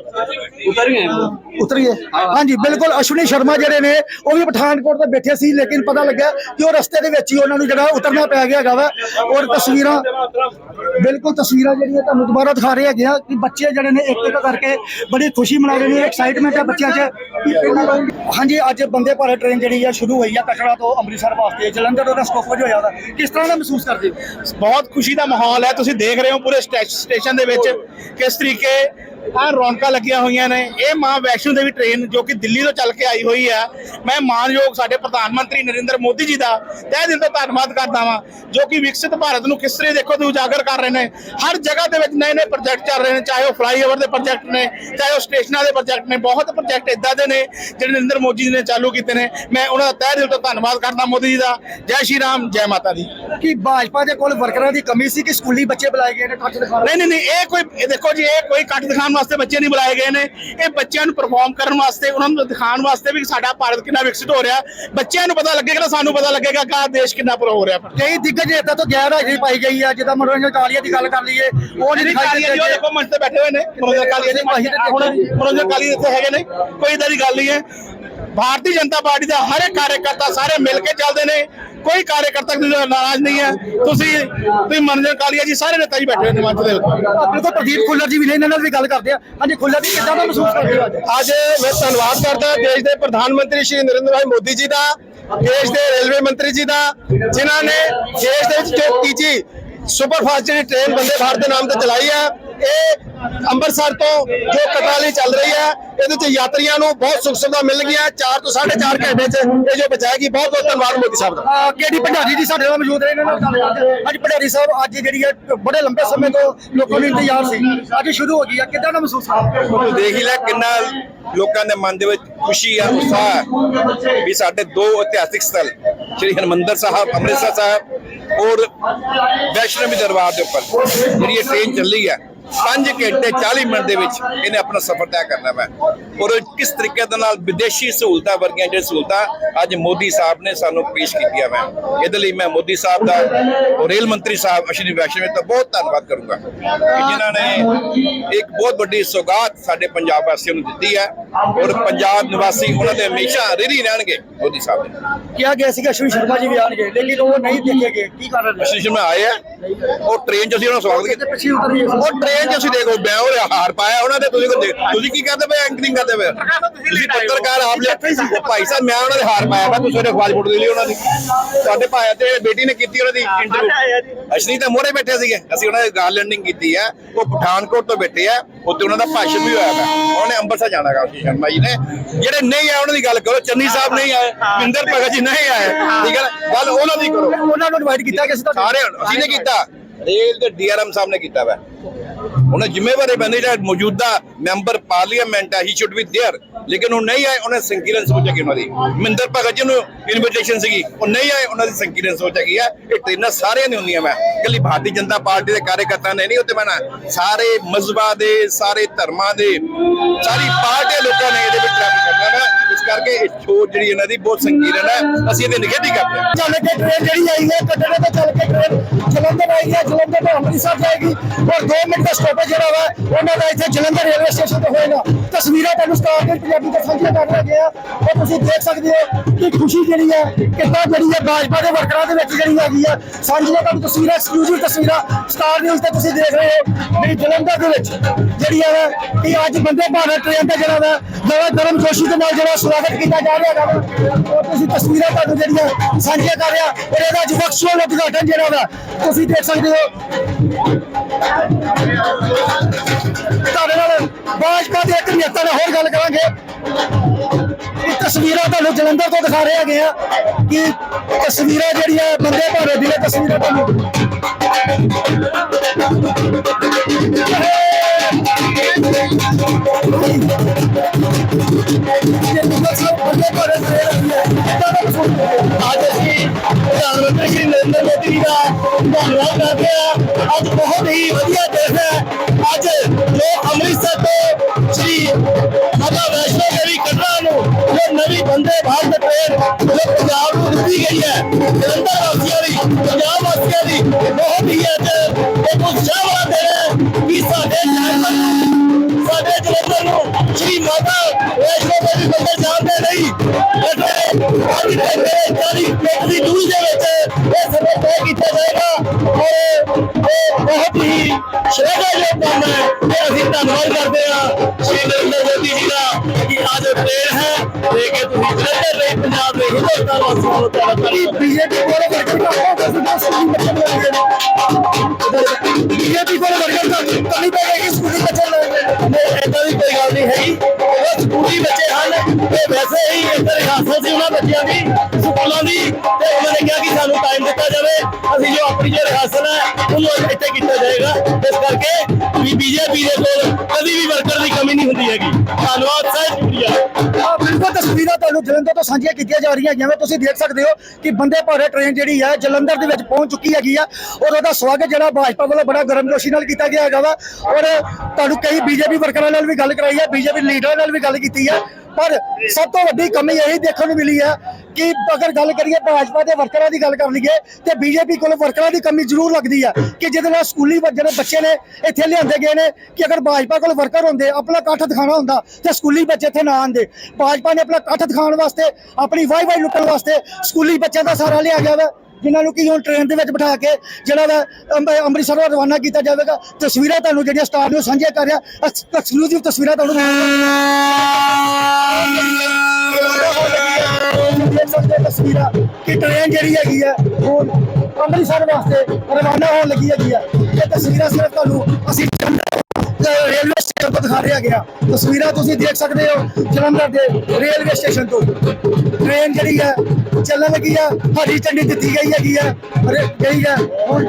ਉਤਰ ਗਏ ਉਤਰੀਏ ਹਾਂਜੀ ਬਿਲਕੁਲ ਅਸ਼ਵਨੀ ਸ਼ਰਮਾ ਜਿਹੜੇ ਨੇ ਉਹ ਵੀ ਪਠਾਨਕੋਟ ਤੋਂ ਬੈਠੇ ਸੀ ਲੇਕਿਨ ਪਤਾ ਲੱਗਿਆ ਕਿ ਉਹ ਰਸਤੇ ਦੇ ਵਿੱਚ ਹੀ ਉਹਨਾਂ ਨੂੰ ਜਿਹੜਾ ਉਤਰਨਾ ਪੈ ਗਿਆ ਹੈਗਾ ਵਾ ਔਰ ਤਸਵੀਰਾਂ ਬਿਲਕੁਲ ਤਸਵੀਰਾਂ ਜਿਹੜੀਆਂ ਤੁਹਾਨੂੰ ਦੁਬਾਰਾ ਦਿਖਾ ਰਹੇ ਹੈਗੇ ਆ ਕਿ ਬੱਚੇ ਜਿਹੜੇ ਨੇ ਇੱਕ ਇੱਕ ਕਰਕੇ ਬੜੀ ਖੁਸ਼ੀ ਮਨਾ ਰਹੇ ਨੇ ਐਕਸਾਈਟਮੈਂਟ ਹੈ ਬੱਚਿਆਂ 'ਚ। ਹਾਂਜੀ ਅੱਜ ਬੰਦੇ ਭਾਰਤ ਟ੍ਰੇਨ ਜਿਹੜੀ ਆ ਸ਼ੁਰੂ ਹੋਈ ਆ ਕਟੜਾ ਤੋਂ ਅੰਮ੍ਰਿਤਸਰ ਵਾਸਤੇ ਜਲੰਧਰ ਤੋਂ ਸਟਾਪੇਜ ਹੋਇਆ ਉਹਦਾ ਕਿਸ ਤਰ੍ਹਾਂ ਦਾ ਮਹਿਸੂਸ ਕਰਦੇ ਬਹੁਤ ਖੁਸ਼ੀ ਦਾ ਮਾਹੌਲ ਹੈ ਤੁਸੀਂ ਦੇਖ ਰਹੇ ਹੋ ਪੂਰੇ ਸਟੇਸ਼ਨ ਦੇ ਵਿੱਚ ਕਿਸ ਤਰੀਕੇ ਆ ਰੌਣਕਾਂ ਲੱਗੀਆਂ ਹੋਈਆਂ ਨੇ। ਇਹ ਮਾਂ ਵੈਸ਼ਨੋ ਦੇਵੀ ਟ੍ਰੇਨ ਜੋ ਕਿ ਦਿੱਲੀ ਤੋਂ ਚੱਲ ਕੇ ਆਈ ਹੋਈ ਹੈ ਮੈਂ ਮਾਨਯੋਗ ਸਾਡੇ ਪ੍ਰਧਾਨ ਮੰਤਰੀ ਨਰਿੰਦਰ ਮੋਦੀ ਜੀ ਦਾ ਤਹਿ ਦਿਲ ਤੋਂ ਧੰਨਵਾਦ ਕਰਦਾ ਵਾਂ ਜੋ ਕਿ ਵਿਕਸਿਤ ਭਾਰਤ ਨੂੰ ਕਿਸ ਤਰ੍ਹਾਂ ਦੇਖੋ ਤੇ ਉਜਾਗਰ ਕਰ ਰਹੇ ਨੇ। ਹਰ ਜਗ੍ਹਾ ਦੇ ਵਿੱਚ ਨਵੇਂ ਨਵੇਂ ਪ੍ਰੋਜੈਕਟ ਚੱਲ ਰਹੇ ਨੇ ਚਾਹੇ ਉਹ ਫਲਾਈਓਵਰ ਦੇ ਪ੍ਰੋਜੈਕਟ ਨੇ ਚਾਹੇ ਉਹ ਸਟੇਸ਼ਨਾਂ ਦੇ ਪ੍ਰੋਜੈਕਟ ਨੇ ਬਹੁਤ ਪ੍ਰੋਜੈਕਟ ਇਦਾਂ ਦੇ ਨੇ ਜਿਹੜੇ ਨਰਿੰਦਰ ਮੋਦੀ ਜੀ ਨੇ ਚਾਲੂ ਕੀਤੇ ਨੇ। ਮੈਂ ਉਹਨਾਂ ਦਾ ਤਹਿ ਦਿਲ ਤੋਂ ਧੰਨਵਾਦ ਕਰਦਾ ਮੋਦੀ ਜੀ ਦਾ। ਜੈ ਸ਼੍ਰੀ ਰਾਮ ਜੈ ਮਾਤਾ ਦੀ। ਕਿ ਭਾਜਪਾ ਦੇ ਕੋਲ ਵਰਕਰਾਂ ਦੀ ਕਮੀ ਸੀ ਕਿ ਸਕੂਲੀ ਬੱਚੇ ਬੁਲਾਏ ਗਏ ਨੇ ਕੱਟ ਦਿਖਾ ਨਹੀਂ ਨਹੀਂ ਇਹ ਕੋਈ ਦੇਖੋ ਜੀ ਇਹ ਕੋਈ ਕੱਟ ਦਿਖਾਉਣ ਵਾਸਤੇ ਬੱਚੇ ਨਹੀਂ ਬੁਲਾਏ ਗਏ ਨੇ। ਇਹ ਬੱਚਿਆਂ ਨੂੰ ਪਰਫਾਰਮ ਕਰਨ ਵਾਸਤੇ ਉਹਨਾਂ ਨੂੰ ਦਿਖਾਉਣ ਵਾਸਤੇ ਵੀ ਸਾਡਾ ਭਾਰਤ ਕਿੰਨਾ ਵਿਕਸਿਤ ਹੋ ਰਿਹਾ। ਬੱਚਿਆਂ ਨੂੰ ਪਤਾ ਲੱਗੇਗਾ ਸਾਨੂੰ ਪਤਾ ਲੱਗੇਗਾ ਕਿ ਦੇਸ਼ ਕਿੰਨਾ ਪਰ ਹੋ ਰਿਹਾ। ਕਈ ਦਿੱਗਜ ਨੇਤਾ ਤੋਂ ਗੈਰ ਹਾਜ਼ਰੀ ਪਾਈ ਗਈ ਆ ਜਿੱਦਾਂ ਮਨੋਰੰਜਨ ਕਾਲੀਆ ਦੀ ਗੱਲ ਕਰ ਲਈਏ ਉਹ ਨਹੀਂ ਦਿਖਾਈ ਕਾਲੀਆ ਉਹ ਦਿੱਤੇ ਦੇਖੋ ਮੰਚ ਤੇ ਬੈਠੇ ਹੋਏ ਨੇ। ਮਨੋਜਰ ਕਾਲੀਆ ਜੀ ਹੁਣ ਮਨੋਜਰ ਕਾਲੀ ਇੱਥੇ ਹੈਗੇ ਨੇ ਕੋਈ ਇਦਾਂ ਦੀ ਗੱਲ ਨਹੀਂ ਹੈ। ਭਾਰਤੀ ਜਨਤਾ ਪਾਰਟੀ ਦਾ ਹਰ ਇੱਕ ਕਾਰਜਕਰਤਾ ਸਾਰੇ ਮਿਲ ਕੇ ਚੱਲਦੇ ਨੇ। ਕੋਈ ਕਾਰਜਕਰਤਾ ਨਾਰਾਜ਼ ਨਹੀਂ ਹੈ। ਤੁਸੀਂ ਤੁਸੀਂ ਮਨੋਜਰ ਕਾਲੀਆ ਜੀ ਸਾਰੇ ਨੇਤਾ ਜੀ ਬੈਠੇ ਨੇ ਮੰਚ ਦੇ ਉੱਤੇ ਬਿਲਕੁਲ ਪ੍ਰਦੀਪ ਖੁੱਲਰ ਜੀ ਵੀ ਨੇ ਇਹਨਾਂ ਨਾਲ ਵੀ ਗੱਲ ਕਰਦੇ ਆ। ਹਾਂਜੀ ਖੁੱਲਰ ਜੀ ਕਿੱਦਾਂ ਦਾ ਮਹਿਸੂਸ ਕਰਦੇ ਹੋ ਅੱਜ? ਮੈਂ ਧੰਨਵਾਦ ਕਰਦਾ ਦੇਸ਼ ਦੇ ਪ੍ਰਧਾਨ ਮੰਤਰੀ ਸ਼੍ਰੀ ਨਰਿੰਦਰ ਭਾਈ ਮੋਦੀ ਜੀ ਦਾ ਦੇਸ਼ ਦੇ ਰੇਲਵੇ ਮੰਤਰੀ ਜੀ ਦਾ ਜਿਨ੍ਹਾਂ ਨੇ ਦੇਸ਼ ਦੇ ਵਿੱਚ ਜੋ ਤੀਜੀ ਸੁਪਰ ਫਾਸਟ ਜਿਹੜੀ ਟ੍ਰੇਨ ਬੰਦੇ ਭਾਰਤ ਦੇ ਨਾਮ ਤੇ ਚਲਾਈ ਹੈ ਇਹ ਅੰਮ੍ਰਿਤਸਰ ਤੋਂ ਜੋ ਕਟਰਾਲੀ ਚੱਲ ਰਹੀ ਹੈ ਇਹਦੇ ਚ ਯਾਤਰੀਆਂ ਨੂੰ ਬਹੁਤ ਸੁੱਖ ਸੁਵਿਧਾ ਮਿਲ ਗਈਆਂ 4 ਤੋਂ 4.5 ਘੰਟੇ ਚ ਇਹ ਜੋ ਬਚਾਏਗੀ ਬਹੁਤ ਬਹੁਤ ਧੰਨਵਾਦ ਮੋਦੀ ਸਾਹਿਬ ਦਾ। ਕੇਡੀ ਭੰਡਾਰੀ ਜੀ ਸਾਡੇ ਨਾਲ ਮੌਜੂਦ ਨੇ? ਇਹਨਾਂ ਨਾਲ ਗੱਲ ਕਰਦੇ ਹਾਂ। ਅੱਜ ਭੰਡਾਰੀ ਸਾਹਿਬ ਅੱਜ ਜਿਹੜੀ ਹੈ ਬੜੇ ਲੰਬੇ ਸਮੇਂ ਤੋਂ ਲੋਕਾਂ ਨੂੰ ਇੰਤਜ਼ਾਰ ਸੀ। ਅੱਜ ਸ਼ੁਰੂ ਹੋ ਗਈ ਆ ਕਿੱਦਾਂ ਦਾ ਮਹਿਸੂਸ ਹੋ ਤੂੰ ਦੇਖ ਹੀ ਲੈ ਕਿੰਨਾ ਲੋਕਾਂ ਦੇ ਮਨ ਦੇ ਵਿੱਚ ਖੁਸ਼ੀ ਆ ਉਤਸ਼ਾਹ ਹੈ ਵੀ ਸਾਡੇ ਦੋ ਇਤਿਹਾਸਿਕ ਸਥਲ ਸ਼੍ਰੀ ਹਰਮੰਦਰ ਸਾਹਿਬ ਅੰਮ੍ਰਿਤਸਰ ਸਾਹਿਬ ਔਰ ਵੈਸ਼ਨੋ ਦੇਵੀ ਦਰਬਾਰ ਦੇ ਉੱਪਰ ਜਿਹੜੀ ਇਹ ਟ੍ਰੇਨ ਚੱਲੀ ਹੈ। 5 ਘੰਟੇ 40 ਮਿੰਟ ਦੇ ਵਿੱਚ ਇਹਨੇ ਆਪਣਾ ਸਫ਼ਰ ਤੈਅ ਕਰਨਾ ਹੈ ਔਰ ਕਿਸ ਤਰੀਕੇ ਦੇ ਨਾਲ ਵਿਦੇਸ਼ੀ ਸਹੂਲਤਾਂ ਵਰਗੀਆਂ ਜਿਹੜੀਆਂ ਸਹੂਲਤਾਂ ਅੱਜ ਮੋਦੀ ਸਾਹਿਬ ਨੇ ਸਾਨੂੰ ਪੇਸ਼ ਕੀਤੀਆਂ ਮੈਂ ਇਹਦੇ ਲਈ ਮੈਂ ਮੋਦੀ ਸਾਹਿਬ ਦਾ ਔਰ ਰੇਲ ਮੰਤਰੀ ਸਾਹਿਬ ਅਸ਼ਵਨੀ ਵੈਸ਼ਨਵ ਦਾ ਬਹੁਤ ਧੰਨਵਾਦ ਕਰੂੰਗਾ ਕਿ ਜਿਨ੍ਹਾਂ ਨੇ ਇੱਕ ਬਹੁਤ ਵੱਡੀ ਸੌਗਾਤ ਸਾਡੇ ਪੰਜਾਬ ਵਾਸੀਆਂ ਨੂੰ ਦਿੱਤੀ ਹੈ ਔਰ ਪੰਜਾਬ ਨਿਵਾਸੀ ਉਹਨਾਂ ਦੇ ਹਮੇਸ਼ਾ ਰਿਰੀ ਰਹਿਣਗੇ ਮੋਦੀ ਸਾਹਿਬ ਦੇ। ਕਿਹਾ ਗਿਆ ਸੀਗਾ ਅਸ਼ਵਨੀ ਸ਼ਰਮਾ ਜੀ ਵੀ ਆਣਗੇ ਲੇਕਿਨ ਉਹ ਨਹੀਂ ਦੇਖੇ ਗਏ। ਕੀ ਕਾਰਨ ਹੈ? ਅਸ਼ਵਨੀ ਸ਼ਰਮਾ ਆਏ ਆ। ਉਹ ਟ੍ਰੇਨ 'ਚ ਅਸੀਂ ਉਹਨਾਂ ਦਾ ਸਵਾਗਤ ਕੀਤਾ ਪਿੱਛੇ ਉਤਰ ਉਹ ਟ੍ਰੇਨ 'ਚ ਅਸੀਂ ਦੇਖੋ ਬਿਆ ਉਹ ਹਾਰ ਪਾਇਆ ਉਹਨਾਂ ਦੇ ਤੁਸੀਂ ਤੁਸੀਂ ਕੀ ਕਰਦੇ ਪਏ? ਐਂਕਰਿੰਗ ਕਰਦੇ ਪਏ ਤੁਸੀਂ ਪੱਤਰਕਾਰ ਆਪ ਲਿਆ ਉਹ ਭਾਈ ਸਾਹਿਬ ਮੈਂ ਉਹਨਾਂ ਦੇ ਹਾਰ ਪਾਇਆ ਮੈਂ ਤੁਸੀਂ ਅਖਬਾਰ ਫੋਟੋ ਦੇ ਲਈ ਉਹਨਾਂ ਦੀ। ਤੁਹਾਡੇ ਭਾਈ ਤੇ ਬੇਟੀ ਨੇ ਕੀਤੀ ਉਹਨਾਂ ਦੀ ਇੰਟਰਵਿਊ ਅਸ਼ਨੀ ਤਾਂ ਮੋਰੇ ਬੈਠੇ ਸੀਗੇ। ਅਸੀਂ ਉਹਨਾਂ ਦੀ ਗਾਲ ਲੈਂਡਿੰਗ ਕੀਤੀ ਹੈ। ਉਹ ਪਠਾਨਕੋਟ ਤੋਂ ਬੈਠੇ ਆ। ਉੱਥੇ ਉਹਨਾਂ ਦਾ ਭਾਸ਼ਣ ਵੀ ਹੋਇਆ ਹੈ ਉਹਨੇ ਅੰਮ੍ਰਿਤਸਰ ਜਾਣਾ ਗਾ ਸ਼ਰਮਾ ਜੀ ਨੇ। ਜਿਹੜੇ ਨਹੀਂ ਆਏ ਉਹਨਾਂ ਦੀ ਗੱਲ ਕਰੋ। ਚੰਨੀ ਸਾਹਿਬ ਨਹੀਂ ਆਏ ਵਿੰਦਰ ਭਗਤ ਜੀ ਨਹੀਂ ਆਏ। ਠੀਕ ਹੈ? ਗੱਲ ਉਹਨਾਂ ਦੀ ਕਰੋ। ਉਹਨਾਂ ਨੂੰ ਇਨਵਾਈਟ ਕੀਤਾ ਕਿਸੇ ਦਾ ਸਾਰੇ ਅਸੀਂ ਨੇ ਕੀਤਾ। ਰੇਲ ਦੇ ਡੀਆਰਐਮ ਸਾਹਿਬ ਨੇ ਕੀਤਾ ਵਾ। ਉਹਨੇ ਜ਼ਿੰਮੇਵਾਰੀ ਬੰਦੀ ਜਿਹੜਾ ਮੌਜੂਦਾ ਮੈਂਬਰ ਪਾਰਲੀਮੈਂਟ ਹੈ ਹੀ ਸ਼ੁੱਡ ਬੀ देयर ਲੇਕਿਨ ਉਹ ਨਹੀਂ ਆਏ ਉਹਨੇ ਸੰਕੀਰਨ ਸੋਚ ਹੈਗੀ ਉਹਨਾਂ ਦੀ ਮਿੰਦਰ ਭਗਤ ਜੀ ਨੂੰ ਇਨਵੀਟੇਸ਼ਨ ਸੀਗੀ ਉਹ ਨਹੀਂ ਆਏ ਉਹਨਾਂ ਦੀ ਸੰਕੀਰਨ ਸੋਚ ਹੈਗੀ ਆ ਇਹ ਟ੍ਰੇਨਾਂ ਸਾਰਿਆਂ ਦੀ ਹੁੰਦੀਆਂ ਮੈਂ ਕੱਲੀ ਭਾਰਤੀ ਜਨਤਾ ਪਾਰਟੀ ਦੇ ਕਾਰਜਕਰਤਾ ਨੇ ਨਹੀਂ ਉੱਤੇ ਮੈਂ ਨਾ ਸਾਰੇ ਮਜ਼ਹਬਾਂ ਦੇ ਸਾਰੇ ਧਰਮਾਂ ਦੇ ਸਾਰੀ ਪਾਰਟੀ ਲੋਕਾਂ ਨੇ ਇਹਦੇ ਵਿੱਚ ਟਰੈਵਲ ਕਰਨਾ ਵਾ ਇਸ ਕਰਕੇ ਇਹ ਸੋਚ ਜਿਹੜੀ ਇਹਨਾਂ ਦੀ ਬਹੁਤ ਸੰਕੀਰਨ ਹੈ ਅਸੀਂ ਇਹਦੇ ਨਿਗੇਟਿਵ ਕਰਦੇ ਹਾਂ। ਚੱਲ ਕੇ ਟ੍ਰੇਨ ਜਿਹੜੀ ਆਈ ਹੈ ਕੱਟੜੇ ਤੋਂ ਚੱਲ ਕੇ ਟ੍ਰੇਨ ਜਲੰਧਰ ਆਈ ਹੈ, ਜਲੰਧਰ ਤੋਂ ਅੰਮ੍ਰਿਤਸਰ ਜਾਏਗੀ। ਔਰ 2 ਮਿੰਟ ਦਾ ਸਟਾਪੇਜ ਜਿਹੜਾ ਵਾ, ਉਹਨਾਂ ਦਾ ਇੱਥੇ ਜਲੰਧਰ ਰੇਲਵੇ ਸਟੇਸ਼ਨ ਤੇ ਹੋਏਗਾ। ਤਸਵੀਰਾਂ ਤੁਹਾਨੂੰ ਸਟਾਰ ਦੇ ਪੰਜਾਬੀ ਤੇ ਸਾਂਝੀਆਂ ਕਰ ਰਹੇ ਗਏ ਆ ਤੁਸੀਂ ਦੇਖ ਸਕਦੇ ਹੋ ਕਿ ਖੁਸ਼ੀ ਜਿਹੜੀ ਹੈ, ਕਿੱਦਾਂ ਜਿਹੜੀ ਹੈ ਭਾਜਪਾ ਦੇ ਵਰਕਰਾਂ ਦੇ ਵਿੱਚ ਜਿਹੜੀ ਹੈਗੀ ਆ ਸਾਂਝੀਆਂ ਤੁਹਾਨੂੰ ਤਸਵੀਰਾਂ ਐਕਸਕਲੂਸਿਵ ਤਸਵੀਰਾਂ ਸਟਾਰ ਨਿਊਜ਼ ਤੇ ਤੁਸੀਂ ਦੇਖ ਰਹੇ ਹੋ ਜਿਹੜੀ ਜਲੰਧਰ ਦੇ ਵਿੱਚ ਜਿਹੜੀ ਹੈ, ਕਿ ਅੱਜ ਬੰਦੇ ਭਾਰਤ ਟ੍ਰੇਨ ਦਾ ਜਿਹੜਾ ਵਾ, ਨਵਾਂ ਧਰਮ ਜੋਸ਼ੀ ਦੇ ਨਾਲ ਜਿਹੜਾ ਸਵਾਗਤ ਕੀਤਾ ਜਾ ਰਿਹਾ ਹੈਗਾ ਤੁਸੀਂ ਤਸਵੀਰਾਂ ਤੁਹਾਨੂੰ ਜਿਹੜੀਆਂ ਸਾਂਝੀਆਂ ਕਰ ਰਿਹਾ, ਔਰ ਇਹਦਾ ਅੱਜ ਵਰਚੁਅਲ ਉਦਘਾਟਨ ਜਿਹੜਾ ਵਾ, ਤੁਸੀਂ ਦੇਖ ਸਕਦੇ ਹੋ। ਤੁਹਾਡੇ ਨਾਲ ਭਾਜਪਾ ਦੇ ਇੱਕ ਨੇਤਾ ਨਾਲ ਹੋਰ ਗੱਲ ਕਰਾਂਗੇ। ਇਹ ਤਸਵੀਰਾਂ ਤੁਹਾਨੂੰ ਜਲੰਧਰ ਤੋਂ ਦਿਖਾ ਰਹੇ ਹੈਗੇ ਆ ਕਿ ਤਸਵੀਰਾਂ ਜਿਹੜੀਆਂ ਬੰਦੇ ਭਾਰਤ ਦੀਆਂ ਤਸਵੀਰਾਂ ਤੁਹਾਨੂੰ ਅੱਜ ਅਸੀਂ ਪ੍ਰਧਾਨ ਮੰਤਰੀ ਸ਼੍ਰੀ ਨਰਿੰਦਰ ਮੋਦੀ ਦਾ ਧੰਨਵਾਦ ਕਰਦੇ ਹਾਂ ਅੱਜ ਬਹੁਤ ਹੀ ਵਧੀਆ ਦਿਨ ਹੈ ਅੱਜ ਲੋਕ ਅੰਮ੍ਰਿਤਸਰ ਤੋਂ ਸ਼੍ਰੀ ਮਾਤਾ ਵੈਸ਼ਨੋ ਦੇਵੀ ਕਟਰਾ ਨੂੰ ਜੋ ਨਵੀਂ ਬੰਦੇ ਭਾਰਤ ਟ੍ਰੇਨ ਜੋ ਪੰਜਾਬ ਨੂੰ ਦਿੱਤੀ ਗਈ ਹੈ ਜਲੰਧਰ ਵਾਸੀਆਂ ਤੇ ਉਹਨਾਂ ਨੇ ਕਿਹਾ ਕਿ ਸਾਨੂੰ ਟਾਈਮ ਦਿੱਤਾ ਜਾਵੇ। ਅਸੀਂ ਜੋ ਆਪਣੀ ਜੋ ਰਿਹਾਸਲ ਹੈ, ਉਹਨੂੰ ਇੱਥੇ ਕੀਤਾ ਜਾਏਗਾ। ਇਸ ਕਰਕੇ ਵੀ ਬੀਜੇਪੀ ਦੇ ਕੋਲ ਕਦੀ ਵੀ ਵਰਕਰ ਦੀ ਕਮੀ ਨਹੀਂ ਹੁੰਦੀ ਹੈਗੀ। ਧੰਨਵਾਦ ਸਾਹਿਬ ਸ਼ੁਕਰੀਆ। ਆ ਬਿਲਕੁਲ ਤਸਵੀਰਾਂ ਤੁਹਾਨੂੰ ਜਲੰਧਰ ਤੋਂ ਸਾਂਝੀਆਂ ਕੀਤੀਆਂ ਜਾ ਰਹੀਆਂ ਜਿਵੇਂ ਤੁਸੀਂ ਦੇਖ ਸਕਦੇ ਹੋ ਕਿ ਬੰਦੇ ਭਾਰਤ ਟ੍ਰੇਨ ਜਿਹੜੀ ਹੈ ਜਲੰਧਰ ਦੇ ਵਿੱਚ ਪਹੁੰਚ ਚੁੱਕੀ ਹੈਗੀ ਆ। ਔਰ ਉਹਦਾ ਸਵਾਗਤ ਜਿਹੜਾ ਭਾਜਪਾ ਵੱਲੋਂ ਬੜਾ ਗਰਮਜੋਸ਼ੀ ਨਾਲ ਕੀਤਾ ਗਿਆ ਹੈਗਾ ਵਾ। ਔਰ ਤੁਹਾਨੂੰ ਕਈ ਬੀਜੇਪੀ ਵਰਕਰਾਂ ਨਾਲ ਵੀ ਗੱਲ ਕਰਾਈ ਹੈ ਬੀਜੇਪੀ ਲੀਡਰਾਂ ਨਾਲ ਵੀ ਗੱਲ ਕੀਤੀ ਹੈ ਪਰ ਸਭ ਤੋਂ ਵੱਡੀ ਕਮੀ ਇਹੀ ਦੇਖਣ ਨੂੰ ਮਿਲੀ ਹੈ ਕਿ ਅਗਰ ਗੱਲ ਕਰੀਏ ਭਾਜਪਾ ਦੇ ਵਰਕਰਾਂ ਦੀ ਗੱਲ ਕਰ ਲਈਏ ਤੇ ਬੀਜੇਪੀ ਕੋਲ ਵਰਕਰਾਂ ਦੀ ਕਮੀ ਜ਼ਰੂਰ ਲੱਗਦੀ ਹੈ ਕਿ ਜਿਹਦੇ ਨਾਲ ਸਕੂਲੀ ਬ- ਜਿਹੜੇ ਬੱਚੇ ਨੇ, ਇੱਥੇ ਲਿਆਂਦੇ ਗਏ ਨੇ ਕਿ ਅਗਰ ਭਾਜਪਾ ਕੋਲ ਵਰਕਰ ਹੁੰਦੇ, ਆਪਣਾ ਇਕੱਠ ਦਿਖਾਣਾ ਹੁੰਦਾ, ਤੇ ਸਕੂਲੀ ਬੱਚੇ ਇੱਥੇ ਨਾ ਆਉਂਦੇ। ਭਾਜਪਾ ਨੇ ਆਪਣਾ ਇਕੱਠ ਦਿਖਾਉਣ ਵਾਸਤੇ, ਆਪਣੀ ਵਾਈ ਵਾਈ ਲੁੱਟਣ ਵਾਸਤੇ ਸਕੂਲੀ ਬੱਚਿਆਂ ਦਾ ਸਹਾਰਾ ਲਿਆ ਗਿਆ ਵਾ। ਜਿਨ੍ਹਾਂ ਨੂੰ ਕਿ ਹੁਣ ਟ੍ਰੇਨ ਦੇ ਵਿੱਚ ਬਿਠਾ ਕੇ ਜਿਹੜਾ ਵਾ ਅੰਬ- ਅੰਮ੍ਰਿਤਸਰ ਵੱਲ ਰਵਾਨਾ ਕੀਤਾ ਜਾਵੇਗਾ, ਤਸਵੀਰਾਂ ਤੁਹਾਨੂੰ ਜਿਹੜੀਆਂ ਸਟਾਰ ਨੂੰ ਸਾਂਝੀਆਂ ਕਰ ਰਿਹਾ ਐਕਸਕਲੂਸਿਵ ਤਸਵੀਰਾਂ ਤੁਹਾਨੂੰ ਦੇਖ ਸਕਦੇ ਹੋ ਤਸਵੀਰਾਂ ਕਿ ਟ੍ਰੇਨ ਜਿਹੜੀ ਹੈਗੀ ਹੈ ਹੁਣ ਅੰਮ੍ਰਿਤਸਰ ਵਾਸਤੇ ਰਵਾਨਾ ਹੋਣ ਲੱਗੀ ਹੈਗੀ ਆ। ਇਹ ਤਸਵੀਰਾਂ ਸਿਰਫ ਤੁਹਾਨੂੰ ਅਸੀਂ ਰੇਲਵੇ ਸਟੇਸ਼ਨ ਤੋਂ ਦਿਖਾ ਰਿਹਾ ਗਿਆ। ਤਸਵੀਰਾਂ ਤੁਸੀਂ ਦੇਖ ਸਕਦੇ ਹੋ ਜਲੰਧਰ ਦੇ ਰੇਲਵੇ ਸਟੇਸ਼ਨ ਤੋਂ। ਟ੍ਰੇਨ ਜਿਹੜੀ ਹੈ ਚੱਲਣ ਲੱਗੀ ਆ, ਹਰੀ ਝੰਡੀ ਦਿੱਤੀ ਗਈ ਹੈਗੀ ਆ, ਅਰੇ ਗਈ ਹੈ ਹੁਣ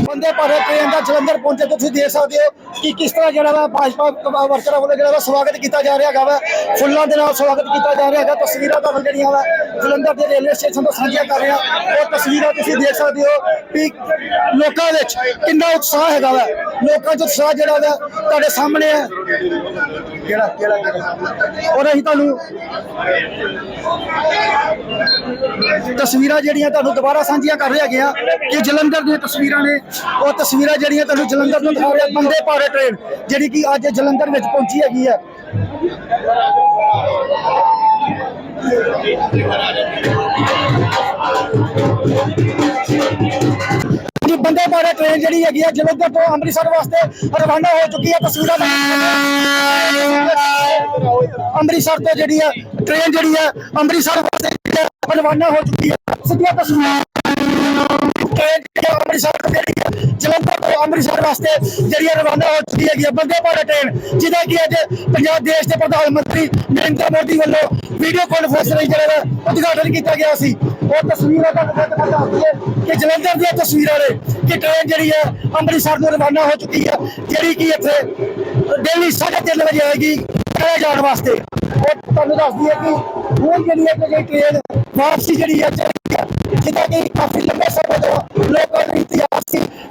ਬੰਦੇ ਭਾਰਤ ਟ੍ਰੇਨ ਦਾ ਜਲੰਧਰ ਪਹੁੰਚੇ ਤੁਸੀਂ ਦੇਖ ਸਕਦੇ ਹੋ ਕਿ ਕਿਸ ਤਰ੍ਹਾਂ ਜਿਹੜਾ ਵਾ ਭਾਜਪਾ ਵਰਕਰਾਂ ਵੱਲੋਂ ਜਿਹੜਾ ਵਾ ਸਵਾਗਤ ਕੀਤਾ ਜਾ ਰਿਹਾ ਹੈਗਾ ਵਾ। ਫੁੱਲਾਂ ਦੇ ਨਾਲ ਸਵਾਗਤ ਕੀਤਾ ਜਾ ਰਿਹਾ ਹੈਗਾ, ਤਸਵੀਰਾਂ ਤੁਹਾਨੂੰ ਜਿਹੜੀਆਂ ਵਾ ਜਲੰਧਰ ਦੇ ਰੇਲਵੇ ਸਟੇਸ਼ਨ ਤੋਂ ਸਾਂਝੀਆਂ ਕਰ ਰਿਹਾ ਉਹ ਤਸਵੀਰਾਂ ਤੁਸੀਂ ਦੇਖ ਸਕਦੇ ਹੋ ਕਿ ਲੋਕਾਂ ਵਿੱਚ ਕਿੰਨਾ ਉਤਸ਼ਾਹ ਹੈਗਾ ਵਾ। ਲੋਕਾਂ 'ਚ ਉਤਸ਼ਾਹ ਜਿਹੜਾ ਵਾ ਤੁਹਾਡੇ ਸਾਹਮਣੇ ਹੈ ਕਿਹੜਾ ਕਿਹੜਾ ਕਿਹੜਾ ਔਰ ਅਸੀਂ ਤੁਹਾਨੂੰ ਤਸਵੀਰਾਂ ਜਿਹੜੀਆਂ ਤੁਹਾਨੂੰ ਦੁਬਾਰਾ ਸਾਂਝੀਆਂ ਕਰ ਰਹੇ ਹੈਗੇ ਕਿ ਜਲੰਧਰ ਦੀਆਂ ਤਸਵੀਰਾਂ ਨੇ ਉਹ ਤਸਵੀਰਾਂ ਜਿਹੜੀਆਂ ਤੁਹਾਨੂੰ ਜਲੰਧਰ ਤੋਂ ਦਿਖਾ ਰਿਹਾ ਬੰਦੇ ਭਾਰਤ ਟ੍ਰੇਨ ਜਿਹੜੀ ਕਿ ਅੱਜ ਜਲੰਧਰ ਵਿੱਚ ਪਹੁੰਚੀ ਹੈਗੀ ਹੈ ਜੀ ਬੰਦੇ ਭਾਰਤ ਟ੍ਰੇਨ ਜਿਹੜੀ ਹੈਗੀ ਆ ਜਲੰਧਰ ਤੋਂ ਅੰਮ੍ਰਿਤਸਰ ਵਾਸਤੇ ਰਵਾਨਾ ਹੋ ਚੁੱਕੀ ਹੈ ਤਸਵੀਰਾਂ ਅੰਮ੍ਰਿਤਸਰ ਤੋਂ ਜਿਹੜੀ ਆ ਟ੍ਰੇਨ ਜਿਹੜੀ ਆ ਅੰਮ੍ਰਿਤਸਰ ਵਾਸਤੇ ਰਵਾਨਾ ਹੋ ਚੁੱਕੀ ਹੈ ਸਿੱਧੀਆਂ ਤਸਵੀਰਾਂ। ਟ੍ਰੇਨ ਅੰਮ੍ਰਿਤਸਰ ਜਿਹੜੀ ਆ, ਜਲੰਧਰ ਤੋਂ ਅੰਮ੍ਰਿਤਸਰ ਵਾਸਤੇ ਜਿਹੜੀ ਆ ਰਵਾਨਾ ਹੋ ਚੁੱਕੀ ਹੈਗੀ ਆ ਬੰਦੇ ਭਾਰਤ ਟ੍ਰੇਨ ਜਿਹਦਾ ਕਿ ਅੱਜ ਪੰਜਾਬ ਦੇਸ਼ ਦੇ ਪ੍ਰਧਾਨ ਮੰਤਰੀ ਨਰਿੰਦਰ ਮੋਦੀ ਵੱਲੋਂ ਵੀਡੀਓ ਕਾਨਫਰੰਸ ਰਾਹੀਂ ਜਿਹੜਾ ਵਾ ਉਦਘਾਟਨ ਕੀਤਾ ਗਿਆ ਸੀ। ਉਹ ਤਸਵੀਰਾਂ ਦਾ ਮੈਂ ਦੱਸਦੀ ਹੈ ਕਿ ਜਲੰਧਰ ਦੀਆਂ ਤਸਵੀਰਾਂ ਨੇ ਕਿ ਟ੍ਰੇਨ ਜਿਹੜੀ ਹੈ ਅੰਮ੍ਰਿਤਸਰ ਨੂੰ ਰਵਾਨਾ ਹੋ ਚੁੱਕੀ ਹੈ, ਜਿਹੜੀ ਕਿ ਇੱਥੇ ਡੇਲੀ 3:30 ਵਜੇ ਆਏਗੀ ਕਰਿਆ ਜਾਣ ਵਾਸਤੇ। ਉਹ ਤੁਹਾਨੂੰ ਦੱਸਦੀ ਹੈ ਕਿ ਹੁਣ ਜਿਹੜੀ ਹੈ ਕਿ ਟ੍ਰੇਨ ਵਾਪਸੀ ਜਿਹੜੀ ਹੈ ਚੱਲੀ ਹੈ, ਜਿੱਦਾਂ ਕਿ ਕਾਫੀ ਲੰਬੇ ਸਮੇਂ ਤੋਂ ਲੋਕਾਂ ਦੀ ਇੰਤਜ਼ਾਰ ਸੀ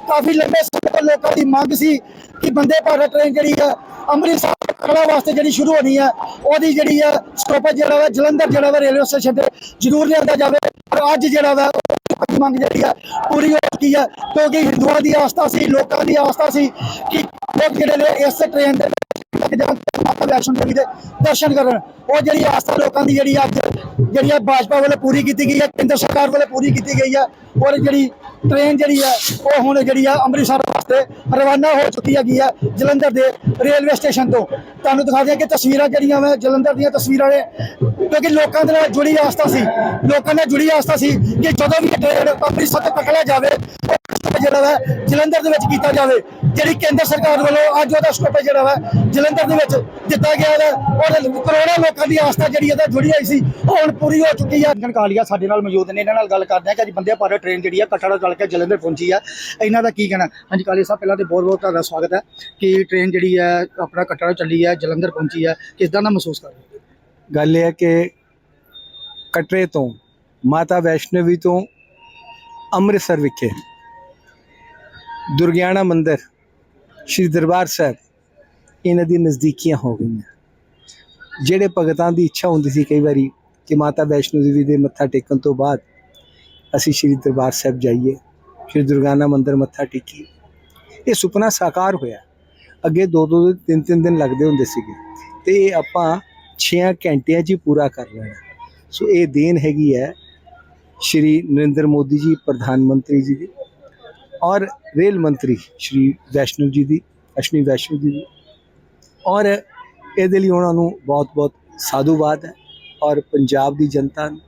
ਕਾਫੀ ਲੰਬੇ ਸਮੇਂ ਤੋਂ ਲੋਕਾਂ ਦੀ ਮੰਗ ਸੀ ਕਿ ਬੰਦੇ ਭਾਰਤ ਟ੍ਰੇਨ ਜਿਹੜੀ ਹੈ ਅੰਮ੍ਰਿਤਸਰ ਕਲਾ ਵਾਸਤੇ ਜਿਹੜੀ ਸ਼ੁਰੂ ਹੋਣੀ ਹੈ ਉਹਦੀ ਜਿਹੜੀ ਹੈ ਸਟਾਪੇਜ ਜਿਹੜਾ ਵਾ, ਜਲੰਧਰ ਜਿਹੜਾ ਵਾ ਰੇਲਵੇ ਸਟੇਸ਼ਨ ਤੇ ਜ਼ਰੂਰ ਲਿਆਂਦਾ ਜਾਵੇ। ਪਰ ਅੱਜ ਜਿਹੜਾ ਵਾ, ਉਹ ਮੰਗ ਜਿਹੜੀ ਹੈ ਪੂਰੀ ਹੋ ਚੁੱਕੀ ਹੈ ਕਿਉਂਕਿ ਹਿੰਦੂਆਂ ਦੀ ਆਸਥਾ ਸੀ, ਲੋਕਾਂ ਦੀ ਆਸਥਾ ਸੀ ਕਿ ਲੋਕ ਜਿਹੜੇ ਨੇ ਇਸ ਟ੍ਰੇਨ ਦੇ ਮਾਤਾ ਵੈਸ਼ਨੋ ਦੇਵੀ ਦੇ ਦਰਸ਼ਨ ਕਰਨ, ਉਹ ਜਿਹੜੀ ਆਸਥਾ ਲੋਕਾਂ ਦੀ ਜਿਹੜੀ ਅੱਜ ਜਿਹੜੀ ਹੈ ਭਾਜਪਾ ਵੱਲੋਂ ਪੂਰੀ ਕੀਤੀ ਗਈ ਹੈ ਕੇਂਦਰ ਸਰਕਾਰ ਵੱਲੋਂ ਪੂਰੀ ਕੀਤੀ ਗਈ ਹੈ ਔਰ ਜਿਹੜੀ ਟ੍ਰੇਨ ਜਿਹੜੀ ਹੈ ਉਹ ਹੁਣ ਜਿਹੜੀ ਹੈ ਅੰਮ੍ਰਿਤਸਰ ਵਾਸਤੇ ਰਵਾਨਾ ਹੋ ਚੁੱਕੀ ਹੈਗੀ ਹੈ ਜਲੰਧਰ ਦੇ ਰੇਲਵੇ ਸਟੇਸ਼ਨ ਤੋਂ। ਤੁਹਾਨੂੰ ਦਿਖਾ ਦਿਆਂ ਕਿ ਤਸਵੀਰਾਂ ਜਿਹੜੀਆਂ ਵਾ ਜਲੰਧਰ ਦੀਆਂ ਤਸਵੀਰਾਂ ਨੇ, ਕਿਉਂਕਿ ਲੋਕਾਂ ਦੇ ਨਾਲ ਜੁੜੀ ਆਸਥਾ ਸੀ, ਲੋਕਾਂ ਨਾਲ ਜੁੜੀ ਆਸਥਾ ਸੀ ਕਿ ਜਦੋਂ ਵੀ ਟ੍ਰੇਨ ਅੰਮ੍ਰਿਤਸਰ ਤੋਂ ਪਕੜਿਆ ਜਾਵੇ ਉਹ ਜਿਹੜਾ ਵਾ ਜਲੰਧਰ ਦੇ ਵਿੱਚ ਕੀਤਾ ਜਾਵੇ। ਜਿਹੜੀ ਕੇਂਦਰ ਸਰਕਾਰ ਵੱਲੋਂ ਅੱਜ ਉਹਦਾ ਸਟਾਪ ਜਿਹੜਾ ਵਾ ਜਲੰਧਰ ਦੇ ਵਿੱਚ ਦਿੱਤਾ ਗਿਆ ਹੈ ਔਰ ਕਰੋੜਾਂ ਲੋਕਾਂ ਦੀ ਆਸਥਾ ਜਿਹੜੀ ਇਹਦਾ ਜੁੜੀ ਹੋਈ ਸੀ ਉਹ ਹੁਣ ਪੂਰੀ ਹੋ ਚੁੱਕੀ ਹੈ ਜਨ ਕਾਲੀਆ ਸਾਡੇ ਨਾਲ ਮੌਜੂਦ ਨੇ ਇਹਨਾਂ ਨਾਲ ਗੱਲ ਕਰਦੇ ਆ ਕਿ ਅੱਜ ਬੰਦੇ ਭਾਰਤ ਟ੍ਰੇਨ ਜਿਹੜੀ ਆ ਕਟੜਾ ਚੱਲ ਕੇ ਜਲੰਧਰ ਪਹੁੰਚੀ ਆ। ਇਹਨਾਂ ਦਾ ਕੀ ਕਹਿਣਾ? ਹਾਂਜੀ ਕਾਲੀਆ ਸਾਹਿਬ ਪਹਿਲਾਂ ਤੇ ਬਹੁਤ ਬਹੁਤ ਤੁਹਾਡਾ ਸਵਾਗਤ ਹੈ ਕਿ ਟ੍ਰੇਨ ਜਿਹੜੀ ਹੈ ਆਪਣਾ ਕਟੜਾ ਚੱਲੀ ਹੈ ਜਲੰਧਰ ਪਹੁੰਚੀ ਹੈ ਕਿਸ ਦਾ ਮਹਿਸੂਸ ਕਰ ਰਹੇ ਹੋ? ਗੱਲ ਇਹ ਹੈ ਕਿ ਕਟਰੇ ਤੋਂ ਮਾਤਾ ਵੈਸ਼ਨਵੀ ਤੋਂ ਅੰਮ੍ਰਿਤਸਰ ਵਿਖੇ ਦੁਰਗਿਆਣਾ ਮੰਦਿਰ ਸ਼੍ਰੀ ਦਰਬਾਰ ਸਾਹਿਬ ਇਹਨਾਂ ਦੀ ਨਜ਼ਦੀਕੀਆਂ ਹੋ ਗਈਆਂ ਜਿਹੜੇ ਭਗਤਾਂ ਦੀ ਇੱਛਾ ਹੁੰਦੀ ਸੀ ਕਈ ਵਾਰੀ ਕਿ ਮਾਤਾ ਵੈਸ਼ਨੋ ਦੇਵੀ ਦੇ ਮੱਥਾ ਟੇਕਣ ਤੋਂ ਬਾਅਦ ਅਸੀਂ ਸ਼੍ਰੀ ਦਰਬਾਰ ਸਾਹਿਬ ਜਾਈਏ ਸ਼੍ਰੀ ਦੁਰਗਿਆਣਾ ਮੰਦਿਰ ਮੱਥਾ ਟੇਕੀਏ ਇਹ ਸੁਪਨਾ ਸਾਕਾਰ ਹੋਇਆ ਅੱਗੇ ਦੋ ਦੋ ਤਿੰਨ ਤਿੰਨ ਦਿਨ ਲੱਗਦੇ ਹੁੰਦੇ ਸੀਗੇ ਤੇ ਇਹ ਆਪਾਂ 6 ਘੰਟਿਆਂ 'ਚ ਹੀ ਪੂਰਾ ਕਰ ਲੈਣਾ ਸੋ ਇਹ ਦੇਣ ਹੈਗੀ ਹੈ ਸ਼੍ਰੀ ਨਰਿੰਦਰ ਮੋਦੀ ਜੀ ਪ੍ਰਧਾਨ ਮੰਤਰੀ ਜੀ ਦੀ ਔਰ ਰੇਲ ਮੰਤਰੀ ਸ਼੍ਰੀ ਵੈਸ਼ਨੂ ਜੀ ਦੀ ਅਸ਼ਨੀ ਵੈਸ਼ਨੂ ਜੀ ਦੀ। ਔਰ ਇਹਦੇ ਲਈ ਉਹਨਾਂ ਨੂੰ ਬਹੁਤ-ਬਹੁਤ ਸਾਧੂਵਾਦ ਹੈ ਔਰ ਪੰਜਾਬ ਦੀ ਜਨਤਾ ਨੂੰ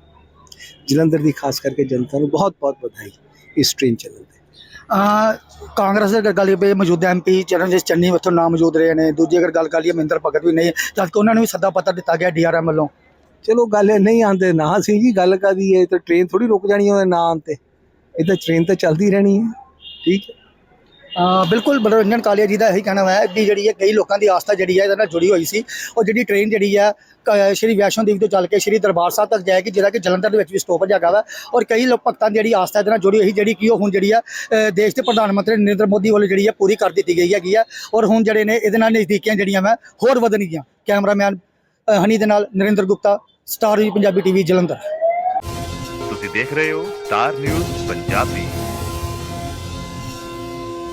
ਜਲੰਧਰ ਦੀ ਖਾਸ ਕਰਕੇ ਜਨਤਾ ਨੂੰ ਬਹੁਤ-ਬਹੁਤ ਵਧਾਈ ਇਸ ਟ੍ਰੇਨ ਚੱਲਣ ਤੇ। ਆ ਕਾਂਗਰਸ ਦੇ ਗੱਲ ਪਈ ਮੌਜੂਦਾ ਐਮਪੀ ਚਰਨਜੀਤ ਚੰਨੀ ਉੱਥੋਂ ਨਾ ਮੌਜੂਦ ਰਹੇ ਨੇ। ਦੂਜੀ ਅਗਰ ਗੱਲ ਕਰ ਲਈਏ ਮਹਿੰਦਰ ਭਗਤ ਵੀ ਨਹੀਂ ਜਦ ਕਿ ਉਹਨਾਂ ਨੂੰ ਵੀ ਸੱਦਾ ਪੱਤਰ ਦਿੱਤਾ ਗਿਆ ਡੀਆਰਐਮ ਵੱਲੋਂ। ਚਲੋ ਗੱਲ ਨਹੀਂ ਆਂਦੇ ਨਾ ਸੀ ਜੀ ਗੱਲ ਕਾਦੀ ਹੈ? ਤੇ ਟ੍ਰੇਨ ਥੋੜੀ ਰੁਕ ਜਾਣੀ ਉਹਦੇ ਨਾ ਤੇ। ਇਹ ਤਾਂ ਟ੍ਰੇਨ ਤਾਂ ਚੱਲਦੀ ਰਹਿਣੀ ਹੈ। ਠੀਕ ਹੈ। ਅ, ਬਿਲਕੁਲ ਮਨੋਰੰਜਨ ਕਾਲੀਆ ਜੀ ਦਾ ਇਹੀ ਕਹਿਣਾ ਹੈ ਕਿ ਜਿਹੜੀ ਹੈ ਕਈ ਲੋਕਾਂ ਦੀ ਆਸਥਾ ਜਿਹੜੀ ਹੈ ਇਹਦੇ ਨਾਲ ਜੁੜੀ ਹੋਈ ਸੀ। ਉਹ ਜਿਹੜੀ ਟ੍ਰੇਨ ਜਿਹੜੀ ਹੈ ਕ- ਸ਼੍ਰੀ ਵੈਸ਼ਨੋ ਦੇਵੀ ਤੋਂ ਚੱਲ ਕੇ ਸ਼੍ਰੀ ਦਰਬਾਰ ਸਾਹਿਬ ਤੱਕ ਜਾਏਗੀ ਜਿਹੜਾ ਕਿ ਜਲੰਧਰ ਦੇ ਵਿੱਚ ਵੀ ਸਟਾਪ ਹੈਗਾ ਵਾ। ਔਰ ਕਈ ਲੋਕ ਭਗਤਾਂ ਦੀ ਜਿਹੜੀ ਆਸਥਾ ਇਹਦੇ ਨਾਲ ਜੁੜੀ ਹੋਈ ਜਿਹੜੀ ਕਿ ਉਹ ਹੁਣ ਜਿਹੜੀ ਆ ਅ, ਦੇਸ਼ ਦੇ ਪ੍ਰਧਾਨ ਮੰਤਰੀ ਨਰਿੰਦਰ ਮੋਦੀ ਵੱਲੋਂ ਜਿਹੜੀ ਹੈ ਪੂਰੀ ਕਰ ਦਿੱਤੀ ਗਈ ਹੈਗੀ ਆ। ਔਰ ਹੁਣ ਜਿਹੜੇ ਨੇ ਇਹਦੇ ਨਾਲ ਨਜ਼ਦੀਕੀਆਂ ਜਿਹੜੀਆਂ ਵਾ ਹੋਰ ਵਧਣਗੀਆਂ। ਕੈਮਰਾਮੈਨ ਅ, ਹਨੀ ਦੇ ਨਾਲ ਨਰਿੰਦਰ ਗੁਪਤਾ ਸਟਾਰ ਪੰਜਾਬੀ ਟੀਵੀ ਜਲੰਧਰ। ਤੁਸੀਂ ਦੇਖ ਰਹੇ ਹੋ ਸਟਾਰ ਨਿਊਜ਼ ਪੰਜਾਬੀ।